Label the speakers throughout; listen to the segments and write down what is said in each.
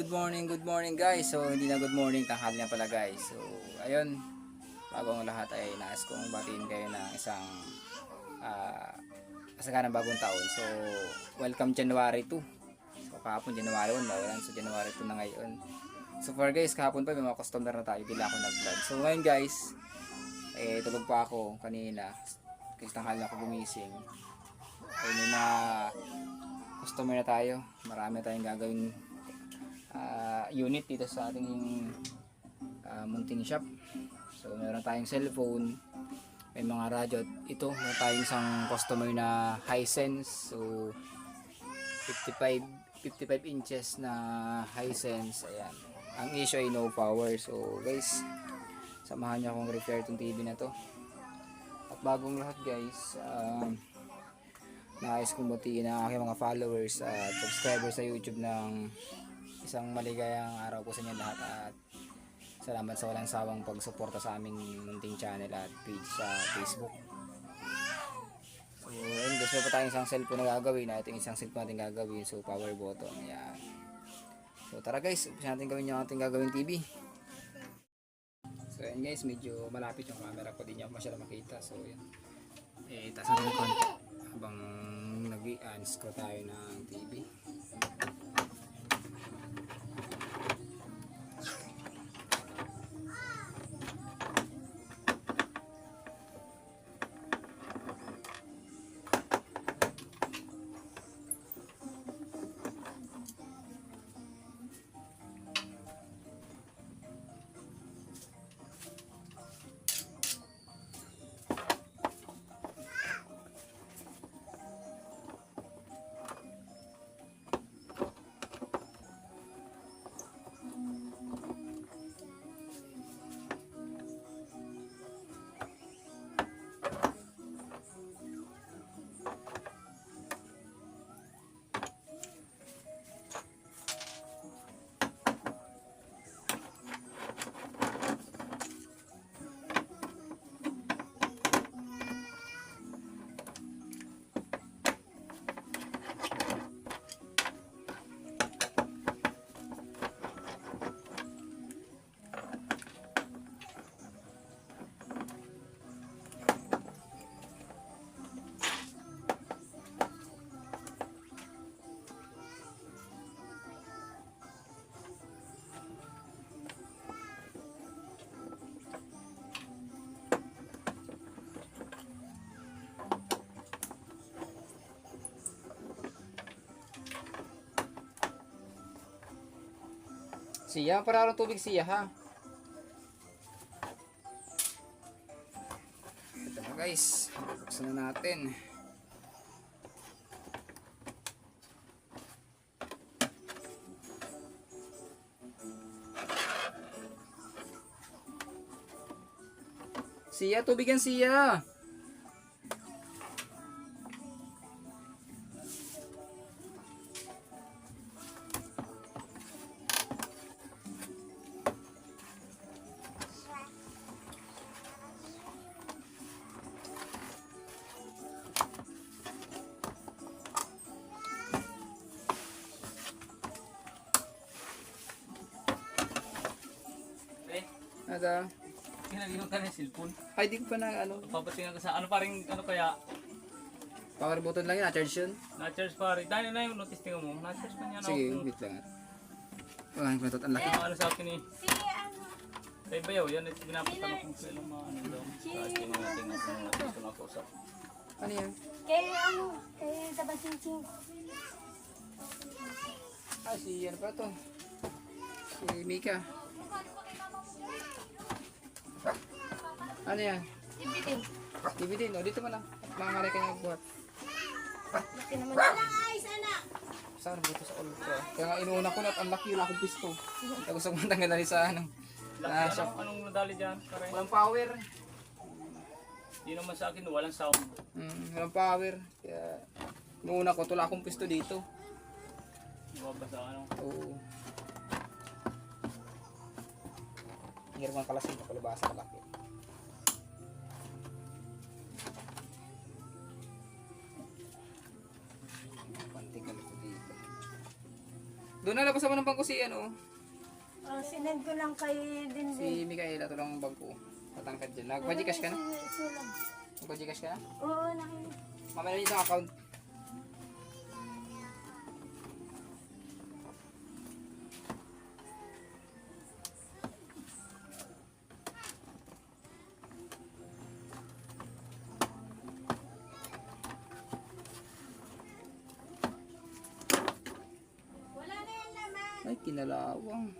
Speaker 1: good morning, good morning guys. So, hindi na good morning, tanghali na pala guys. So, ayun, bago ang lahat ay nais kong batiin kayo ng isang uh, kasaganang bagong taon. So, welcome January 2. So, kahapon January 1, bawalan. So, January 2 na ngayon. So, for guys, kahapon pa may mga customer na tayo, bila ako nag-vlog. So, ngayon guys, eh, tulog pa ako kanina. Kasi tanghali na ako gumising. Ayun, mga customer na tayo. Marami tayong gagawin ah, unit dito sa ating ah, munting shop. So meron tayong cellphone, may mga radyo. At Ito, meron tayong isang customer na Hisense. So 55 55 inches na Hisense. Ayan. Ang issue ay no power. So guys, samahan niyo akong repair tong TV na to. At bagong lahat guys, um, Nais kong batiin ang aking mga followers at subscribers sa YouTube ng isang maligayang araw po sa inyo lahat at salamat sa walang sawang pagsuporta sa aming munting channel at page sa Facebook. So, ayun, gusto pa tayong isang cellphone na gagawin na ito isang cellphone natin gagawin. So, power button. Yan. So, tara guys, umpisa natin gawin yung ating gagawin TV. So, yan guys, medyo malapit yung camera ko. Di niya masyadong makita. So, yan. Eh, taas natin yung habang nag-unscrew tayo ng TV. Siya, para ng tubig siya ha. Ito na guys, buksan na natin. Siya, tubig yan siya. Ada.
Speaker 2: kinalimutan yung cellphone.
Speaker 1: Ay, di ko pa na ano.
Speaker 2: Papatingin ko sa ano pa rin, ano kaya,
Speaker 1: Power button lang yun, charge yun.
Speaker 2: na-charge pa rin. Dahil na yung notice tingin mo, na-charge pa niya na
Speaker 1: Sige,
Speaker 2: ako.
Speaker 1: wait lang. Ay, patot, ang laki.
Speaker 2: Ang ano sa akin eh. Kay Bayaw, yan, ito pinapatanong kung kailan mga ano daw. Yung natin na kung natin ito nakausap.
Speaker 1: Ano yan?
Speaker 3: Kay ano, kay Tabasinsin.
Speaker 1: Ah, si ano pa to? Si Mika. Ano yan? TV din. O, dito mo lang. Mangaray ka niya magbuhat.
Speaker 3: Laki naman yan. Ay, sana.
Speaker 1: Saan buto sa ulo ko? Kaya nga inuuna ko na at ang laki wala akong pisto. Kaya gusto ko matanggal na rin sa ano.
Speaker 2: Laki,
Speaker 1: Ah, siya.
Speaker 2: ano, anong nadali dyan?
Speaker 1: Walang power.
Speaker 2: Di naman sa akin, walang sound.
Speaker 1: Hmm, walang power. Kaya inuuna ko, wala akong pisto dito.
Speaker 2: Mababasa ano.
Speaker 1: Oo. Hirman kalasin ko palabasa kalaki. Ko dito. Doon na labas naman ng bangko si ano.
Speaker 3: Oh, sinend ko lang kay Dindin.
Speaker 1: Si Mikaela, ito lang ang bangko. Patangkad dyan. Nagpa-gcash ka na? Nagpa-gcash ka na?
Speaker 3: Oo, nakinig.
Speaker 1: Mamaya na yung account. Kinalawang.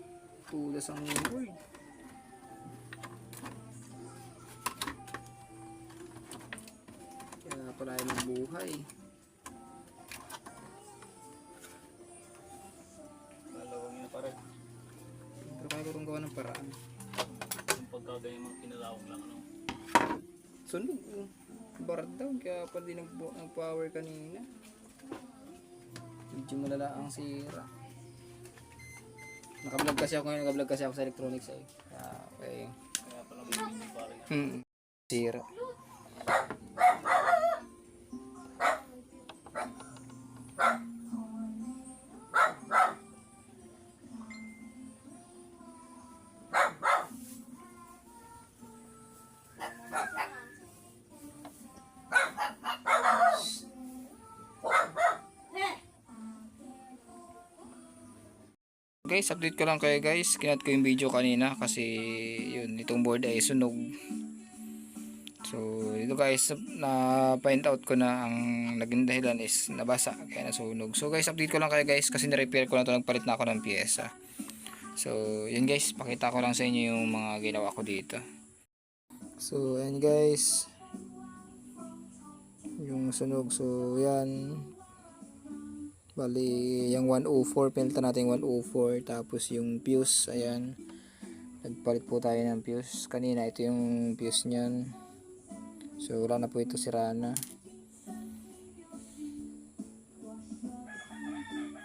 Speaker 1: Tulas ang word. Kaya pala ay magbuhay.
Speaker 2: Dalawang yun pare.
Speaker 1: Pero kaya ko gawa ng paraan.
Speaker 2: Yung pagkaganyan mga kinalawang lang ano.
Speaker 1: Sunog. oh. Barad daw. Kaya pa din nag- nag-power kanina. Medyo malala ang sira. Nakablog kasi ako ngayon. Nakablog kasi ako sa electronics ay. Kaya okay.
Speaker 2: Kaya pala may mini pare.
Speaker 1: Hmm. Sira. Guys, update ko lang kayo guys. Kinat ko yung video kanina kasi yun, itong board ay sunog. So, ito guys, na find out ko na ang naging dahilan is nabasa kaya nasunog. So guys, update ko lang kayo guys kasi ni-repair ko na to nagpalit na ako ng pyesa. So, yun guys, pakita ko lang sa inyo yung mga ginawa ko dito. So, ayan guys. Yung sunog. So, yan. Bali, yung 104, pinalitan natin yung 104. Tapos yung fuse, ayan. Nagpalit po tayo ng fuse. Kanina, ito yung fuse niyan. So, wala na po ito sira na.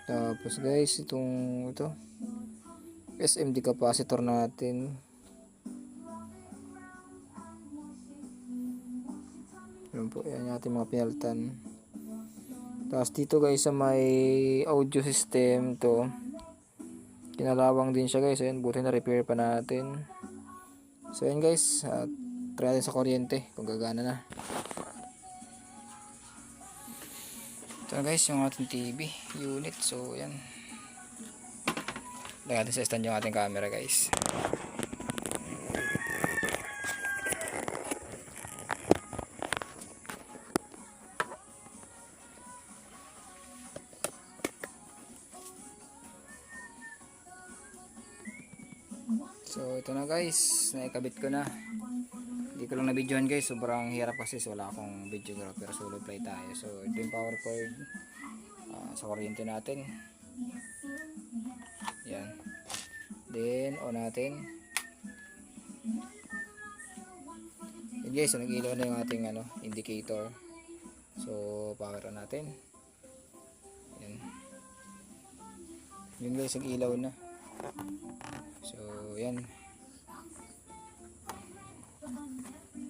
Speaker 1: Tapos guys, itong ito. SMD capacitor natin. Yun po, yan yung ating mga pinalitan. Tapos dito guys sa may audio system to. Kinalawang din siya guys. Ayun, buti na repair pa natin. So ayun guys, at try natin sa kuryente kung gagana na. Ito guys yung ating TV unit. So yan. Lagyan natin sa stand yung ating camera guys. Guys, naikabit ko na. Hindi ko lang na-videohan guys, sobrang hirap kasi so, wala akong videographer, solo play tayo. So ito yung power cord ah, sa kuryente natin. Yan. Then on natin. Yan guys, so, nag-ilaw na yung ating ano, indicator. So power on natin. Yan. Yun guys, nag-ilaw na. So, yan.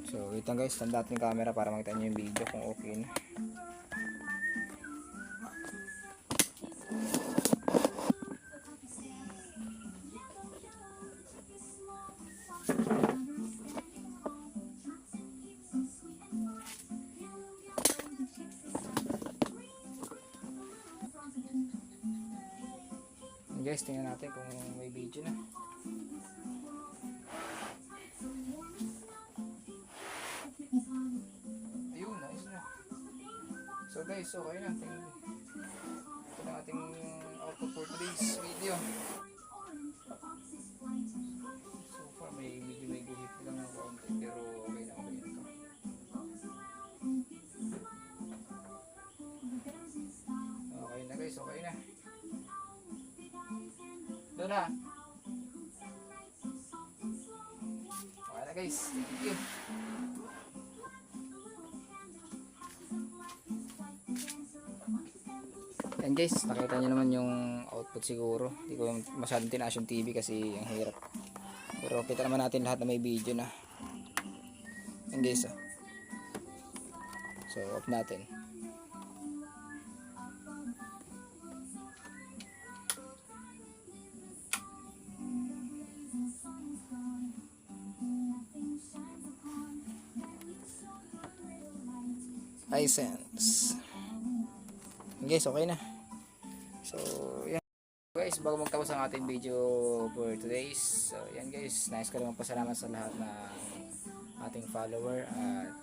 Speaker 1: So, wait lang guys. Tanda natin yung camera para makita nyo yung video kung okay na. Guys, tingnan natin kung may video na. So guys, okay na. Tingnan. Ito na ating output for today's video. So far, may medyo may guhit lang ng konti. Pero okay na okay na ito. Okay na guys, okay na. Doon na. Okay na guys. Thank you. Ayun guys, nakita nyo naman yung output siguro. Hindi ko masyadong tinaas yung TV kasi ang hirap. Pero kita naman natin lahat na may video na. Ayun guys ah. So off natin. Hisense. Okay, guys, okay na. So, yan. Guys, bago magtapos ang ating video for today's. So, yan guys. Nice ko naman pasalamat sa lahat na ating follower at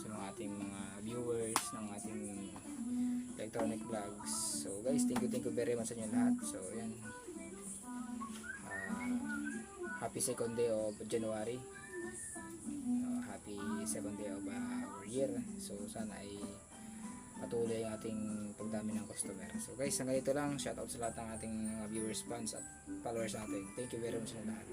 Speaker 1: sa mga ating mga viewers ng ating electronic vlogs. So, guys, thank you, thank you very much sa inyo lahat. So, yan. Ah, happy second day of January. Uh, happy second day of uh, our year. So sana ay patuloy ang ating pagdami ng customer. So guys, hanggang ito lang. Shoutout sa lahat ng ating mga viewers, fans at followers natin. Thank you very much sa lahat.